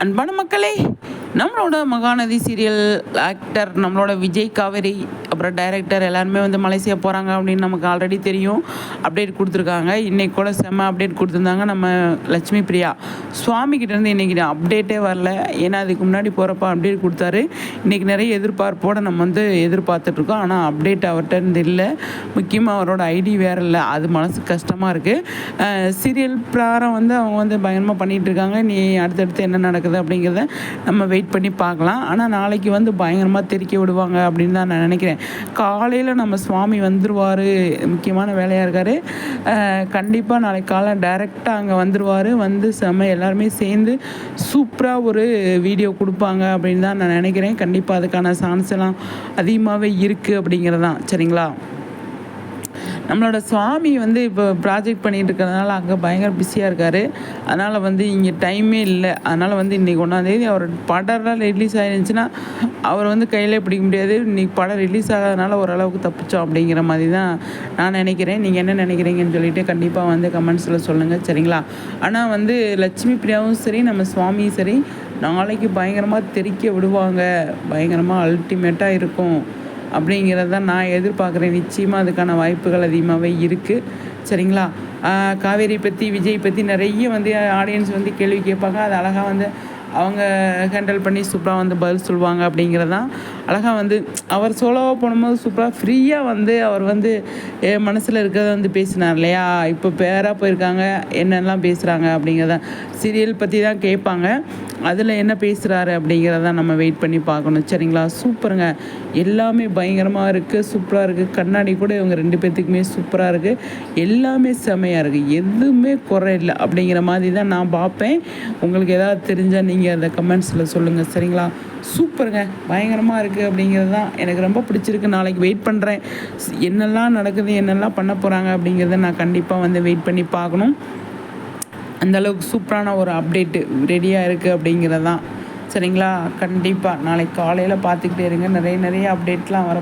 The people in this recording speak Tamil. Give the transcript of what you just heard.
அன்பான மக்களே நம்மளோட மகாநதி சீரியல் ஆக்டர் நம்மளோட விஜய் காவேரி அப்புறம் டைரக்டர் எல்லாருமே வந்து மலேசியா போகிறாங்க அப்படின்னு நமக்கு ஆல்ரெடி தெரியும். அப்டேட் கொடுத்துருக்காங்க. இன்றைக்கி கூட செம்ம அப்டேட் கொடுத்துருந்தாங்க நம்ம லட்சுமி பிரியா. சுவாமி கிட்டேருந்து இன்றைக்கி அப்டேட்டே வரல. ஏன்னா அதுக்கு முன்னாடி போகிறப்ப அப்டேட் கொடுத்தாரு. இன்றைக்கி நிறைய எதிர்பார்ப்போடு நம்ம வந்து எதிர்பார்த்துட்ருக்கோம் ஆனால் அப்டேட் அவர்கிட்ட இருந்து இல்லை. முக்கியமாக அவரோட ஐடி வேறு இல்லை. அது மனசு கஷ்டமாக இருக்குது சீரியல் பிரகாரம் வந்து அவங்க வந்து பயங்கரமாக பண்ணிகிட்டு இருக்காங்க. நீ அடுத்தடுத்து என்ன நடக்குது அப்படிங்கிறத நம்ம வெயிட் பண்ணி பார்க்கலாம். ஆனால் நாளைக்கு வந்து பயங்கரமாக தெரிக்க விடுவாங்க அப்படின்னு தான் நான் நினைக்கிறேன். காலையில் நம்ம சுவாமி வந்துடுவார் முக்கியமான வேலையாக இருக்கார். கண்டிப்பாக நாளைக்கு காலை டைரெக்டாக அங்கே வந்துடுவார் வந்து செம்ம எல்லாருமே சேர்ந்து சூப்பராக ஒரு வீடியோ கொடுப்பாங்க அப்படின்னு தான் நான் நினைக்கிறேன். கண்டிப்பாக அதுக்கான சான்ஸ் எல்லாம் அதிகமாகவே இருக்குது அப்படிங்கிறது தான் சரிங்களா? நம்மளோட சுவாமி வந்து இப்போ ப்ராஜெக்ட் பண்ணிகிட்டு இருக்கிறதுனால அங்கே பயங்கர பிஸியாக இருக்கார். அதனால் வந்து இங்கே டைமே இல்லை. அதனால் வந்து இன்றைக்கி ஒன்றாந்தேதி அவர் படம்லாம் ரிலீஸ் ஆகிருந்துச்சுன்னா அவர் வந்து கையிலே பிடிக்க முடியாது. இன்றைக்கி படம் ரிலீஸ் ஆகாதனால ஓரளவுக்கு தப்பிச்சோம் அப்படிங்கிற மாதிரி தான் நான் நினைக்கிறேன். நீங்கள் என்ன நினைக்கிறீங்கன்னு சொல்லிட்டு கண்டிப்பாக வந்து கமெண்ட்ஸில் சொல்லுங்கள் சரிங்களா? ஆனால் வந்து லட்சுமி பிரியாவும் சரி நம்ம சுவாமியும் சரி நாளைக்கு பயங்கரமாக தெறிக்க விடுவாங்க. பயங்கரமாக அல்டிமேட்டாக இருக்கும். அப்படிங்கிறத நான் எதிர்பார்க்குறேன். நிச்சயமாக அதுக்கான வாய்ப்புகள் அதிகமாகவே இருக்குது சரிங்களா? காவேரி பற்றி விஜய் பற்றி நிறைய வந்து ஆடியன்ஸ் வந்து கேள்வி கேட்பாங்க. அது அழகாக வந்து அவங்க ஹேண்டில் பண்ணி சூப்பராக வந்து பதில் சொல்லுவாங்க அப்படிங்கிறதான் அழகாக வந்து அவர் சோலோவாக போகும்போது சூப்பராக ஃப்ரீயாக வந்து அவர் வந்து என் மனசில் இருக்கிறத வந்து பேசினார் இல்லையா? இப்போ பேராக போயிருக்காங்க. என்னெல்லாம் பேசுகிறாங்க அப்படிங்கிறத சீரியல் பற்றி தான் கேட்பாங்க. அதில் என்ன பேசுகிறாரு அப்படிங்கிறத நம்ம வெயிட் பண்ணி பார்க்கணும். சரிங்களா? சூப்பருங்க. எல்லாமே பயங்கரமாக இருக்குது சூப்பராக இருக்குது கண்ணாடி கூட இவங்க ரெண்டு பேர்த்துக்குமே சூப்பராக இருக்குது எல்லாமே செமையாக இருக்குது எதுவுமே குறை இல்லை அப்படிங்கிற மாதிரி தான் நான் பார்ப்பேன். உங்களுக்கு ஏதாவது தெரிஞ்சால் நீங்கள் அந்த கமெண்ட்ஸில் சொல்லுங்கள் சரிங்களா? சூப்பருங்க. பயங்கரமாக இருக்குது அப்படிங்கிறது தான் எனக்கு ரொம்ப பிடிச்சிருக்கு. நாளைக்கு வெயிட் பண்ணுறேன் என்னெல்லாம் நடக்குது என்னெல்லாம் பண்ண போகிறாங்க அப்படிங்கிறத நான் கண்டிப்பாக வந்து வெயிட் பண்ணி பார்க்கணும். அந்தளவுக்கு சூப்பரான ஒரு அப்டேட்டு ரெடியாக இருக்குது அப்படிங்கிறது தான். சரிங்களா? கண்டிப்பாக நாளைக்கு காலையில் பார்த்துக்கிட்டே இருங்க. நிறைய நிறைய அப்டேட்லாம் வர